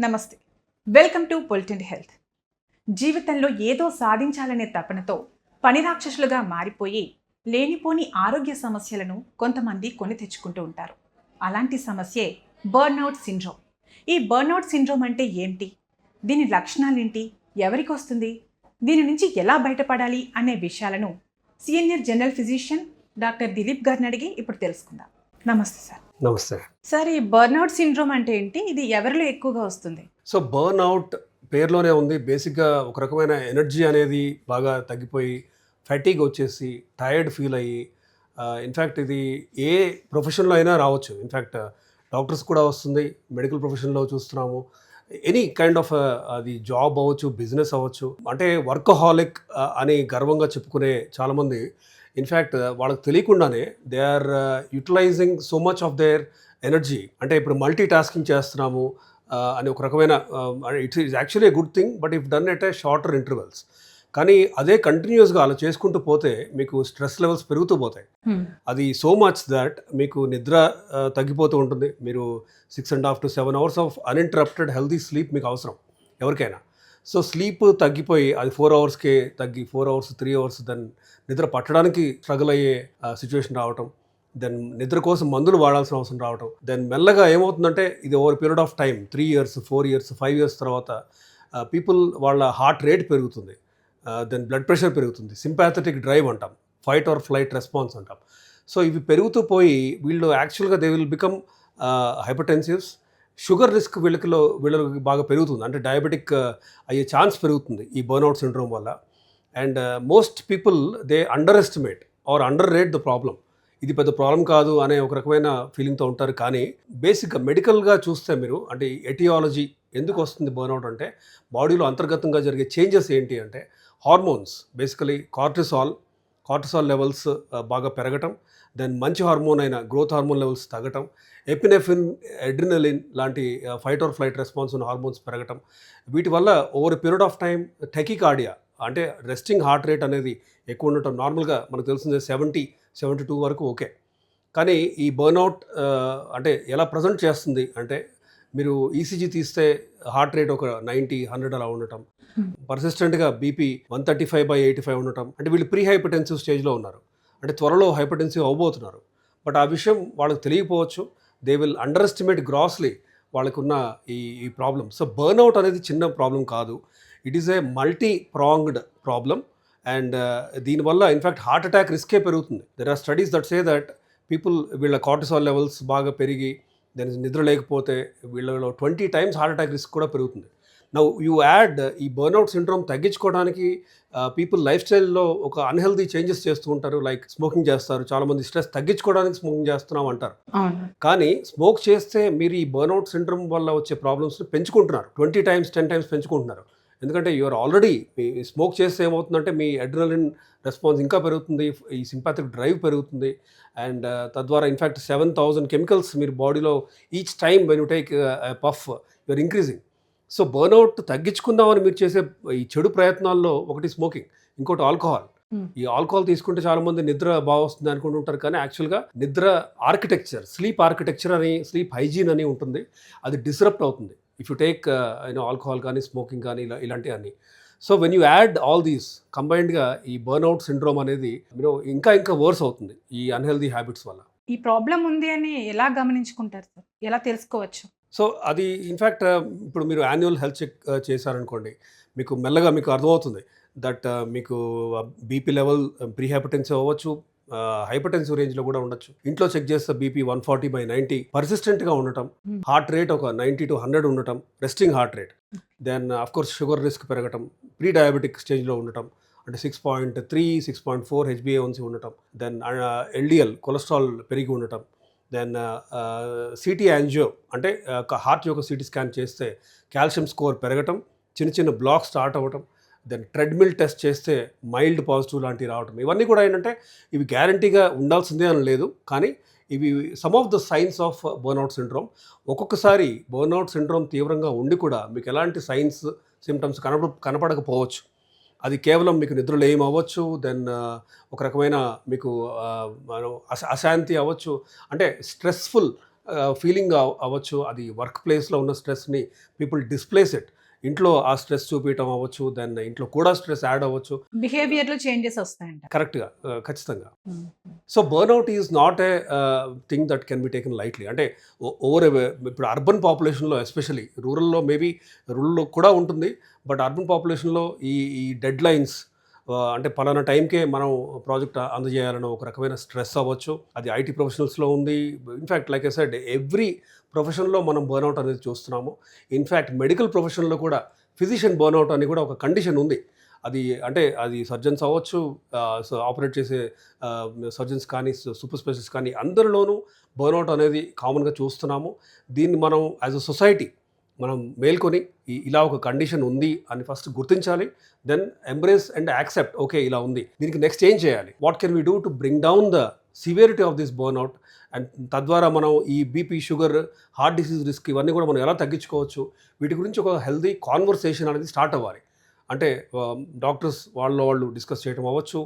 నమస్తే. Welcome to politent health. జీవితంలో ఏదో సాధించాలనే తపనతో పని రాక్షసులుగా మారిపోయి లేనిపోని ఆరోగ్య సమస్యలను కొంతమంది కొని తెచ్చుకుంటూ ఉంటారు. అలాంటి సమస్యే బర్న్అవుట్ సిండ్రోమ్. ఈ బర్న్అవుట్ సిండ్రోమ్ అంటే ఏంటి? దీని లక్షణాలేంటి? ఎవరికి వస్తుంది? దీని నుంచి ఎలా బయటపడాలి అనే విషయాలను senior general physician doctor Dilip గారిని అడిగి ఇప్పుడు తెలుసుకుందాం. నమస్తే సార్. నమస్తే. సార్ ఈ బర్న్అవుట్ సిండ్రోమ్ అంటే ఏంటి? ఇది ఎవరిలో ఎక్కువగా వస్తుంది? సో బర్న్ అవుట్ పేరులోనే ఉంది. బేసిక్గా ఒక రకమైన ఎనర్జీ అనేది బాగా తగ్గిపోయి ఫైటిగ్ వచ్చేసి టైర్డ్ ఫీల్ అయ్యి ఇన్ఫ్యాక్ట్ ఇది ఏ ప్రొఫెషన్లో అయినా రావచ్చు. ఇన్ఫ్యాక్ట్ డాక్టర్స్ కూడా వస్తుంది. మెడికల్ ప్రొఫెషన్లో చూస్తున్నాము. ఎనీ కైండ్ ఆఫ్ అది జాబ్ అవ్వచ్చు బిజినెస్ అవ్వచ్చు. అంటే వర్కహాలిక్ అని గర్వంగా చెప్పుకునే చాలామంది ఇన్ఫ్యాక్ట్ వాళ్ళకి తెలియకుండానే they are utilising so much of their energy అంటే ఇప్పుడు మల్టీ టాస్కింగ్ చేస్తున్నాము uh, అని ఒక రకమైన it's is actually good thing but if done at a shorter intervals కానీ అదే కంటిన్యూస్గా అలా చేసుకుంటూ పోతే మీకు స్ట్రెస్ లెవెల్స్ పెరుగుతూ పోతాయి. అది సో మచ్ దట్ మీకు నిద్ర ఆ, తగ్గిపోతూ ఉంటుంది. మీరు six and half to seven hours of uninterrupted healthy sleep మీకు అవసరం ఎవరికైనా. సో స్లీప్ తగ్గిపోయి అది ఫోర్ అవర్స్కే తగ్గి four hours three hours then నిద్ర పట్టడానికి స్ట్రగుల్ అయ్యే సిచ్యువేషన్ రావటం. దెన్ నిద్ర కోసం మందులు వాడాల్సిన అవసరం రావటం. దెన్ మెల్లగా ఏమవుతుందంటే ఇది over period of time three years four years five years తర్వాత పీపుల్ వాళ్ళ హార్ట్ రేట్ పెరుగుతుంది. దెన్ బ్లడ్ ప్రెషర్ పెరుగుతుంది. సింపాథెటిక్ డ్రైవ్ అంటాం. ఫైట్ ఆర్ ఫ్లైట్ రెస్పాన్స్ అంటాం. సో ఇవి పెరుగుతూ పోయి వీళ్ళు యాక్చువల్గా they will become hypertensives. Sugar risk వీళ్ళకిలో వీళ్ళకి బాగా పెరుగుతుంది. అంటే డయాబెటిక్ అయ్యే ఛాన్స్ పెరుగుతుంది ఈ బర్న్అవుట్ సిండ్రోమ్ వల్ల. And most people they underestimate or underrate the problem ఇది పెద్ద ప్రాబ్లం కాదు అనే ఒక రకమైన ఫీలింగ్తో ఉంటారు. కానీ బేసిక్గా మెడికల్గా చూస్తే మీరు అంటే ఎటియాలజీ ఎందుకు వస్తుంది బర్న్అవుట్ అంటే బాడీలో అంతర్గతంగా జరిగే చేంజెస్ ఏంటి అంటే hormones basically cortisol cortisol levels బాగా పెరగటం దెన్ మంచి హార్మోన్ అయిన గ్రోత్ హార్మోన్ లెవెల్స్ తగ్గటం ఎపినెఫిన్ ఎడ్రినలిన్ లాంటి ఫైట్ ఆర్ ఫ్లైట్ రెస్పాన్స్ ఉన్న హార్మోన్స్ పెరగటం వీటి వల్ల over period of time tachycardia అంటే రెస్టింగ్ హార్ట్ రేట్ అనేది ఎక్కువ ఉండటం నార్మల్గా మనకు తెలిసిందే సెవెంటీ సెవెంటీ టూ వరకు ఓకే. కానీ ఈ బర్న్అవుట్ అంటే ఎలా ప్రజెంట్ చేస్తుంది అంటే మీరు ఈసీజీ తీస్తే హార్ట్ రేట్ ఒక నైంటీ హండ్రెడ్ అలా ఉండటం పర్సిస్టెంట్గా BP one thirty five by eighty five ఉండటం అంటే వీళ్ళు ప్రీ హైపర్టెన్సివ్ స్టేజ్లో ఉన్నారు. అంటే త్వరలో హైపర్టెన్సివ్ అవ్వబోతున్నారు. బట్ ఆ విషయం వాళ్ళకి తెలియకపోవచ్చు. They will underestimate grossly వాళ్ళకున్న ఈ ఈ ప్రాబ్లం సో బర్న్అవుట్ అనేది చిన్న ప్రాబ్లం కాదు. It uh, is a multi pronged problem and దీనివల్ల ఇన్ఫ్యాక్ట్ హార్ట్ అటాక్ రిస్కే పెరుగుతుంది. There are studies that say that people వీళ్ళ కార్టిసాల్ లెవెల్స్ బాగా పెరిగి దాని నిద్ర లేకపోతే వీళ్ళలో twenty times heart attack risk కూడా పెరుగుతుంది. నౌ యూ యాడ్ ఈ బర్న్అవుట్ సిండ్రోమ్ తగ్గించుకోవడానికి పీపుల్ లైఫ్ స్టైల్లో ఒక అన్హెల్దీ చేంజెస్ చేస్తూ ఉంటారు. లైక్ స్మోకింగ్ చేస్తారు. చాలామంది స్ట్రెస్ తగ్గించుకోవడానికి స్మోకింగ్ చేస్తున్నాం అంటారు. కానీ స్మోక్ చేస్తే మీరు ఈ బర్న్అవుట్ సిండ్రోమ్ వల్ల వచ్చే ప్రాబ్లమ్స్ని పెంచుకుంటున్నారు. ట్వంటీ టైమ్స్ టెన్ టైమ్స్ పెంచుకుంటున్నారు. ఎందుకంటే యూఆర్ ఆల్రెడీ స్మోక్ చేస్తే ఏమవుతుందంటే మీ అడ్రినలిన్ రెస్పాన్స్ ఇంకా పెరుగుతుంది. ఈ సింపాథిక్ డ్రైవ్ పెరుగుతుంది. అండ్ తద్వారా in fact seven thousand chemicals మీరు బాడీలో each time when you take puff you're increasing so burnout తగ్గించుకుందామని మీరు చేసే ఈ చెడు ప్రయత్నాల్లో ఒకటి స్మోకింగ్ ఇంకోటి ఆల్కహాల్. ఈ ఆల్కహాల్ తీసుకుంటే చాలా మంది నిద్ర బాగా వస్తుంది అనుకుంటుంటారు కానీ యాక్చువల్గా నిద్ర ఆర్కిటెక్చర్ స్లీప్ ఆర్కిటెక్చర్ అని స్లీప్ హైజీన్ అని ఉంటుంది. అది డిస్రప్ట్ అవుతుంది. If you take you know alcohol కానీ స్మోకింగ్ కానీ ఇలా ఇలాంటివన్నీ. So when you add all these కంబైన్డ్గా ఈ బర్న్అవుట్ సిండ్రోమ్ అనేది మీరు ఇంకా ఇంకా వర్స్ అవుతుంది ఈ అన్హెల్దీ హ్యాబిట్స్ వల్ల. ఈ ప్రాబ్లం ఉంది అని ఎలా గమనించుకుంటారు సార్? ఎలా తెలుసుకోవచ్చు? సో అది ఇన్ఫ్యాక్ట్ ఇప్పుడు మీరు యాన్యువల్ హెల్త్ చెక్ చేశారనుకోండి మీకు మెల్లగా మీకు అర్థమవుతుంది దట్ మీకు బీపీ లెవెల్ ప్రీ హైపర్టెన్సివ్ అవ్వచ్చు హైపర్టెన్సివ్ రేంజ్లో కూడా ఉండొచ్చు. ఇంట్లో చెక్ చేస్తే BP one forty by ninety పర్సిస్టెంట్గా ఉండటం Hmm. హార్ట్ రేట్ ఒక నైంటీ టు హండ్రెడ్ ఉండటం resting heart rate then of course sugar risk పెరగటం ప్రీ డయాబెటిక్ స్టేజ్లో ఉండటం అంటే six point three six point four H B A one C ఉండటం then LDL cholesterol పెరిగి ఉండటం దెన్ సిటీ యాంజియో అంటే హార్ట్ యొక్క సిటీ స్కాన్ చేస్తే కాల్షియం స్కోర్ పెరగటం చిన్న చిన్న బ్లాక్ స్టార్ట్ అవ్వటం దెన్ ట్రెడ్మిల్ టెస్ట్ చేస్తే మైల్డ్ పాజిటివ్ లాంటివి రావటం. ఇవన్నీ కూడా ఏంటంటే ఇవి గ్యారంటీగా ఉండాల్సిందే అని లేదు. కానీ ఇవి some of the signs of burnout syndrome. ఒక్కొక్కసారి బర్న్అవుట్ సిండ్రోమ్ తీవ్రంగా ఉండి కూడా మీకు ఎలాంటి సైన్స్ సిమ్టమ్స్ కనపడ కనపడకపోవచ్చు. అది కేవలం మీకు నిద్రలో ఏం అవ్వచ్చు దెన్ ఒక రకమైన మీకు అశాంతి అవ్వచ్చు. అంటే స్ట్రెస్ఫుల్ ఫీలింగ్ అవ్వచ్చు. అది వర్క్ ప్లేస్లో ఉన్న స్ట్రెస్ని పీపుల్ డిస్ప్లేస్ ఇట్ ఇంట్లో ఆ స్ట్రెస్ చూపించడం అవ్వచ్చు దెన్ ఇంట్లో కూడా స్ట్రెస్ యాడ్ అవ్వచ్చు. బిహేవియర్లో చేంజెస్ వస్తాయంట. కరెక్ట్గా ఖచ్చితంగా. So burnout is not a thing that can be taken lightly అంటే ఓవర్ ఇప్పుడు అర్బన్ పాపులేషన్లో ఎస్పెషలీ రూరల్లో మేబీ రూరల్లో కూడా ఉంటుంది. బట్ అర్బన్ పాపులేషన్లో ఈ ఈ డెడ్ లైన్స్ అంటే పలానా టైంకే మనం ప్రాజెక్ట్ అందజేయాలని ఒక రకమైన స్ట్రెస్ అవ్వచ్చు. అది ఐటీ ప్రొఫెషనల్స్లో ఉంది. In fact like I said every ప్రొఫెషన్లో మనం బర్న్అవుట్ అనేది చూస్తున్నాము. ఇన్ఫ్యాక్ట్ మెడికల్ ప్రొఫెషన్లో కూడా ఫిజిషియన్ బర్న్అవుట్ అని కూడా ఒక కండిషన్ ఉంది. అది అంటే అది సర్జన్స్ అవ్వచ్చు ఆపరేట్ చేసే సర్జన్స్ కానీ సూపర్ స్పెషలిస్ట్ కానీ అందరిలోనూ బర్న్అవుట్ అనేది కామన్గా చూస్తున్నాము. దీన్ని మనం యాజ్ అ సొసైటీ మనం మేల్కొని ఇలా ఒక కండిషన్ ఉంది అని ఫస్ట్ గుర్తించాలి. Then embrace and accept okay ఇలా ఉంది. దీనికి నెక్స్ట్ ఏం చేయాలి? What can we do to bring down the severity of this burnout and తద్వారా మనం ఈ BP sugar heart disease risk ఇవన్నీ కూడా మనం ఎలా తగ్గించుకోవచ్చు? వీటి గురించి ఒక హెల్దీ కాన్వర్సేషన్ అనేది స్టార్ట్ అవ్వాలి. అంటే um, డాక్టర్స్ వాళ్ళ వాళ్ళు డిస్కస్ చేయడం అవ్వచ్చు.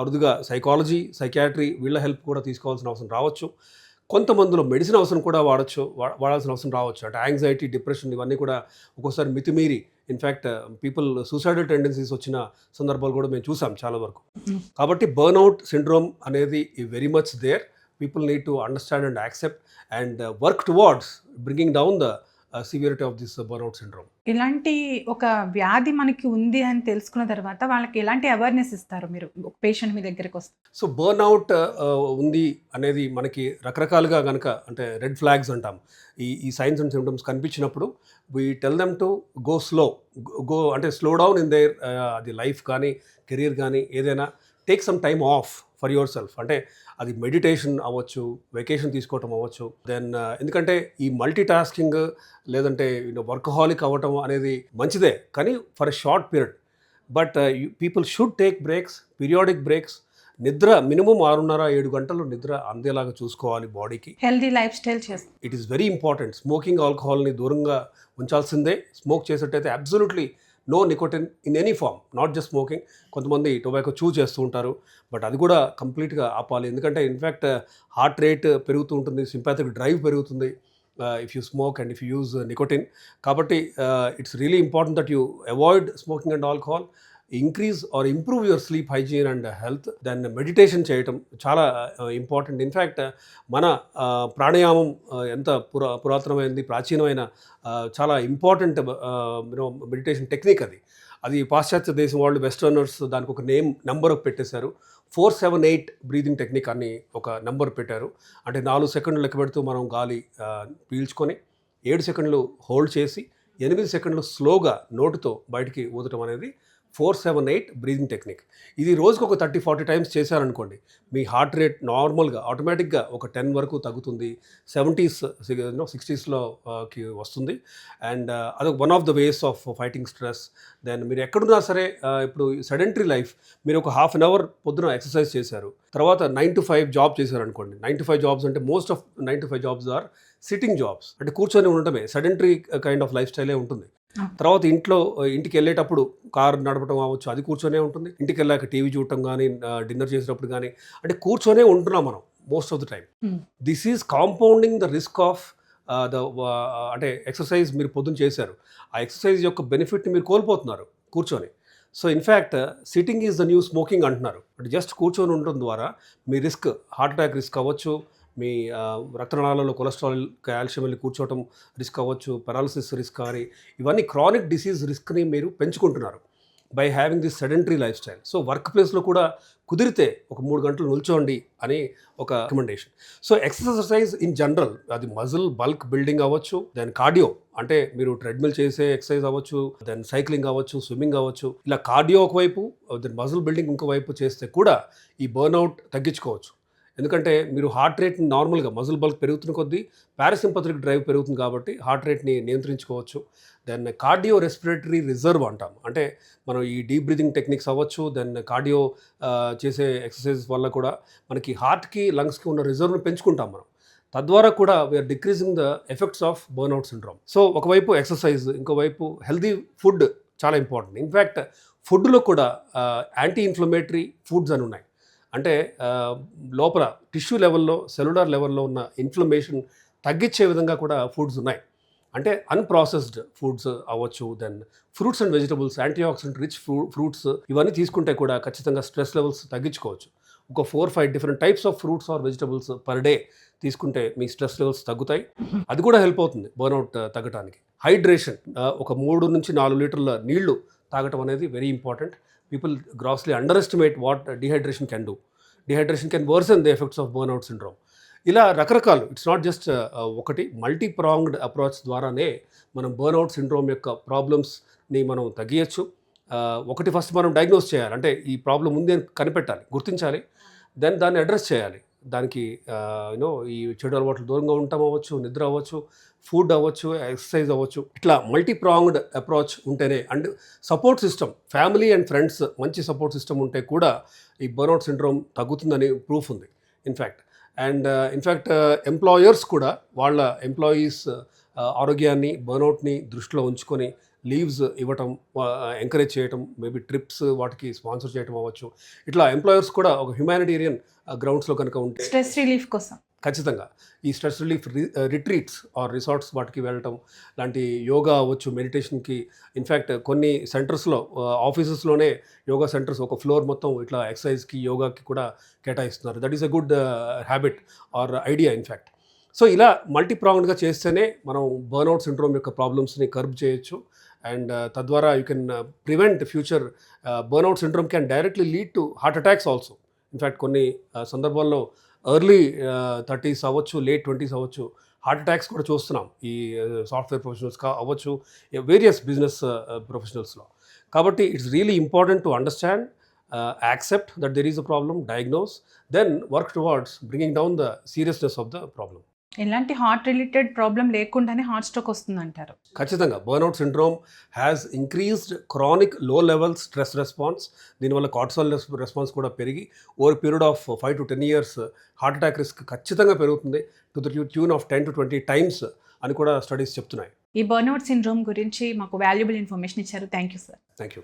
అరుదుగా సైకాలజీ సైకాట్రీ వీళ్ళ హెల్ప్ కూడా తీసుకోవాల్సిన అవసరం రావచ్చు. కొంతమందిలో మెడిసిన్ అవసరం కూడా వాడచ్చు వాడాల్సిన అవసరం రావచ్చు. అంటే యాంగ్జైటీ డిప్రెషన్ ఇవన్నీ కూడా ఒక్కోసారి మితిమీరి ఇన్ఫ్యాక్ట్ పీపుల్ సూసైడల్ టెండెన్సీస్ వచ్చిన సందర్భాలు కూడా మేము చూసాం చాలా వరకు. కాబట్టి బర్న్అవుట్ సిండ్రోమ్ అనేది very much there. People need to understand and accept and work towards bringing down the severity of this burnout syndrome ఇలాంటి ఒక వ్యాధి మనకి ఉంది అని తెలుసుకున్న తర్వాత వాళ్ళకి ఎలాంటి అవేర్నెస్ ఇస్తారు మీరు? ఒక పేషెంట్ మీ దగ్గరికి వస్తే. సో బర్న్అవుట్ ఉంది అనేది మనకి రకరకాలుగా కనుక అంటే రెడ్ ఫ్లాగ్స్ అంటాం. ఈ ఈ సైన్స్ అండ్ సిమ్టమ్స్ కనిపించినప్పుడు we tell them to go slow go అంటే స్లో డౌన్ ఇన్ దేర్ అది లైఫ్ కానీ కెరీర్ కానీ ఏదైనా take some time off for yourself అంటే అది మెడిటేషన్ అవ్వచ్చు వెకేషన్ తీసుకోవటం అవ్వచ్చు. దెన్ ఎందుకంటే ఈ మల్టీ టాస్కింగ్ లేదంటే వర్కహాలిక్ అవ్వటం అనేది మంచిదే కానీ for a short period. But people should take breaks periodic breaks. నిద్ర మినిమం ఆరున్నర ఏడు గంటలు నిద్ర అందేలాగా చూసుకోవాలి బాడీకి. హెల్దీ లైఫ్ స్టైల్ చేస్తారు it is very important. Smoking ఆల్కహాల్ని దూరంగా ఉంచాల్సిందే. Smoke చేసేటైతే absolutely no nicotine in any form not just smoking కొంతమంది టొబాకో చూ చేస్తూ ఉంటారు బట్ అది కూడా కంప్లీట్గా ఆపాలి. ఎందుకంటే ఇన్ఫ్యాక్ట్ హార్ట్ రేట్ పెరుగుతూ ఉంటుంది సింపాథిక్ డ్రైవ్ పెరుగుతుంది if you smoke and if you use nicotine కాబట్టి it's really important that you avoid smoking and alcohol increase or improve your sleep hygiene and health దాన్ని మెడిటేషన్ చేయటం చాలా uh, important in fact uh, మన uh, ప్రాణాయామం ఎంత పురా పురాతనమైనది ప్రాచీనమైన చాలా ఇంపార్టెంట్ మెడిటేషన్ టెక్నిక్ అది. అది పాశ్చాత్య దేశం వాళ్ళు వెస్టర్నర్స్ దానికి ఒక నేమ్ నెంబర్ పెట్టేశారు. Four seven eight breathing technique అని ఒక నెంబర్ పెట్టారు. అంటే నాలుగు సెకండ్లు లెక్క పెడుతూ మనం గాలి పీల్చుకొని ఏడు సెకండ్లు హోల్డ్ చేసి ఎనిమిది సెకండ్లు స్లోగా నోటుతో బయటికి ఊదటం అనేది four seven eight breathing technique. ఇది రోజుకు ఒక థర్టీ ఫార్టీ టైమ్స్ చేశారనుకోండి మీ హార్ట్ రేట్ నార్మల్గా ఆటోమేటిక్గా ఒక టెన్ వరకు తగ్గుతుంది. సెవెంటీస్ సిక్స్టీస్లోకి వస్తుంది. అండ్ అదొక one of the ways of fighting stress. Then మీరు ఎక్కడున్నా సరే ఇప్పుడు సెడెంటరీ లైఫ్ మీరు ఒక హాఫ్ అన్ అవర్ పొద్దున ఎక్సర్సైజ్ చేశారు. తర్వాత నైన్ టు ఫైవ్ జాబ్ చేశారు అనుకోండి నైన్ టు ఫైవ్ జాబ్స్ అంటే most of nine to five jobs are sitting jobs. అంటే కూర్చొని ఉండటమే సెడెంటరీ కైండ్ ఆఫ్ లైఫ్ స్టైలే ఉంటుంది. తర్వాత ఇంట్లో ఇంటికి వెళ్ళేటప్పుడు కార్ నడపడం అవ్వచ్చు అది కూర్చొనే ఉంటుంది. ఇంటికి వెళ్ళాక టీవీ చూడటం కానీ డిన్నర్ చేసేటప్పుడు కానీ అంటే కూర్చొనే ఉంటున్నాం మనం most of the time. This is compounding the risk of the అంటే ఎక్సర్సైజ్ మీరు పొద్దున చేశారు. ఆ ఎక్సర్సైజ్ యొక్క బెనిఫిట్ని మీరు కోల్పోతున్నారు కూర్చొని. So in fact sitting is the new smoking అంటున్నారు. బట్ జస్ట్ కూర్చొని ఉండడం ద్వారా మీ రిస్క్ హార్ట్ అటాక్ రిస్క్ అవ్వచ్చు మీ రక్తనాళాలలో కొలెస్ట్రాల్ కాల్షియం వెళ్ళి కూర్చోవటం రిస్క్ అవ్వచ్చు పెరాలసిస్ రిస్క్ కానీ ఇవన్నీ క్రానిక్ డిసీజ్ రిస్క్ని మీరు పెంచుకుంటున్నారు by having this sedentary lifestyle. So work ప్లేస్లో కూడా కుదిరితే ఒక మూడు గంటలు నిల్చోండి అని ఒక recommendation. So exercise in general అది మజిల్ బల్క్ బిల్డింగ్ అవ్వచ్చు దెన్ కార్డియో అంటే మీరు ట్రెడ్మిల్ చేసే ఎక్సర్సైజ్ అవ్వచ్చు దెన్ సైక్లింగ్ అవ్వచ్చు స్విమ్మింగ్ అవ్వచ్చు ఇలా కార్డియో ఒకవైపు దెన్ మజిల్ బిల్డింగ్ ఇంకోవైపు చేస్తే కూడా ఈ బర్న్అవుట్ తగ్గించుకోవచ్చు. ఎందుకంటే మీరు హార్ట్ రేట్ని నార్మల్గా మజిల్ బల్క్ పెరుగుతున్న కొద్దీ పారాసింపథిక్ డ్రైవ్ పెరుగుతుంది కాబట్టి హార్ట్ రేట్ని నియంత్రించుకోవచ్చు. దెన్ కార్డియో రెస్పిరేటరీ రిజర్వ్ అంటాం. అంటే మనం ఈ డీప్ బ్రీదింగ్ టెక్నిక్స్ అవ్వచ్చు దెన్ కార్డియో చేసే ఎక్సర్సైజ్ వల్ల కూడా మనకి హార్ట్కి లంగ్స్కి ఉన్న రిజర్వ్ని పెంచుకుంటాం మనం. తద్వారా కూడా we are decreasing the effects of burnout syndrome so ఒకవైపు ఎక్సర్సైజ్ ఇంకోవైపు హెల్దీ ఫుడ్ చాలా ఇంపార్టెంట్. ఇన్ఫ్యాక్ట్ ఫుడ్లో కూడా యాంటీ ఇన్ఫ్లమేటరీ ఫుడ్స్ అని ఉన్నాయి. అంటే లోపల టిష్యూ లెవెల్లో సెల్యులర్ లెవెల్లో ఉన్న ఇన్ఫ్లమేషన్ తగ్గించే విధంగా కూడా ఫుడ్స్ ఉన్నాయి. అంటే అన్ప్రాసెస్డ్ ఫుడ్స్ అవ్వచ్చు then fruits and vegetables antioxidant rich ఫ్రూ fruits ఇవన్నీ తీసుకుంటే కూడా ఖచ్చితంగా స్ట్రెస్ లెవెల్స్ తగ్గించుకోవచ్చు. ఒక four five different types of fruits or vegetables per day తీసుకుంటే మీ స్ట్రెస్ లెవెల్స్ తగ్గుతాయి. అది కూడా హెల్ప్ అవుతుంది బర్న్అవుట్ తగ్గడానికి హైడ్రేషన్ ఒక మూడు నుంచి నాలుగు లీటర్ల నీళ్ళు తాగటం అనేది very important. People grossly underestimate what dehydration can do dehydration can worsen the effects of burnout syndrome ఇలా రకరకాలు ఇట్స్ నాట్ జస్ట్ ఒకటి మల్టీ ప్రాంగ్డ్ అప్రోచ్ ద్వారానే మనం బర్న్అవుట్ సిండ్రోమ్ యొక్క ప్రాబ్లమ్స్ని మనం తగ్గించచ్చు uh, ఒకటి ఫస్ట్ మనం డయాగ్నోస్ చేయాలి. అంటే ఈ ప్రాబ్లం ఉంది అని కనిపెట్టాలి గుర్తించాలి. దెన్ దాన్ని అడ్రస్ చేయాలి. దానికి uh, యూనో ఈ చెడు అలవాట్లు దూరంగా ఉండటం అవ్వచ్చు నిద్ర అవ్వచ్చు ఫుడ్ అవ్వచ్చు ఎక్సర్సైజ్ అవ్వచ్చు ఇట్లా మల్టీ ప్రాంగ్డ్ అప్రోచ్ ఉంటేనే and support system family and friends మంచి సపోర్ట్ సిస్టమ్ ఉంటే కూడా ఈ బర్నౌట్ సిండ్రోమ్ తగ్గుతుందని ప్రూఫ్ ఉంది in fact and in fact employers కూడా వాళ్ళ ఎంప్లాయీస్ ఆరోగ్యాన్ని బర్నౌట్ని దృష్టిలో ఉంచుకొని లీవ్స్ ఇవ్వటం ఎంకరేజ్ చేయటం మేబీ ట్రిప్స్ వాటికి స్పాన్సర్ చేయటం అవ్వచ్చు. ఇట్లా ఎంప్లాయర్స్ కూడా ఒక హ్యుమానిటేరియన్ గ్రౌండ్స్లో కనుక ఉంటే స్ట్రెస్ రిలీఫ్ కోసం. ఖచ్చితంగా. ఈ stress relief retreats or resorts వాటికి వెళ్ళటం లాంటి యోగా అవ్వచ్చు మెడిటేషన్కి ఇన్ఫ్యాక్ట్ కొన్ని సెంటర్స్లో ఆఫీసెస్లోనే యోగా సెంటర్స్ ఒక ఫ్లోర్ మొత్తం ఇట్లా ఎక్సర్సైజ్కి యోగాకి కూడా కేటాయిస్తున్నారు. That is a good habit or idea in fact so ఇలా మల్టీ ప్రాంగ్డ్గా చేస్తేనే మనం బర్న్అవుట్ సిండ్రోమ్ యొక్క ప్రాబ్లమ్స్ని కర్బ్ చేయొచ్చు. అండ్ తద్వారా you can prevent future burnout syndrome can directly lead to heart attacks also. In fact కొన్ని సందర్భాల్లో ఎర్లీ థర్టీస్ అవ్వచ్చు లేట్ ట్వంటీస్ అవ్వచ్చు హార్ట్ అటాక్స్ కూడా చూస్తున్నాం ఈ సాఫ్ట్వేర్ ప్రొఫెషనల్స్ కా అవ్వచ్చు వేరియస్ బిజినెస్ ప్రొఫెషనల్స్లో. కాబట్టి it's really important to understand accept that there is a problem diagnose then work towards bringing down the seriousness of the problem. ఎలాంటి హార్ట్ రిలేటెడ్ ప్రాబ్లం లేకుండానే heart stroke వస్తుంది అంటారు ఖచ్చితంగా. Burnout syndrome has increased క్రానిక్లో level stress response దీనివల్ల cortisol response కూడా పెరిగి over period of five to ten years heart attack risk ఖచ్చితంగా పెరుగుతుంది. To the tune of ten to twenty times అని కూడా స్టడీస్ చెప్తున్నాయి. ఈ బర్న్అవుట్ సిండ్రోమ్ గురించి మాకు వాల్యుబుల్ ఇన్ఫర్మేషన్ ఇచ్చారు. Thank you sir thank you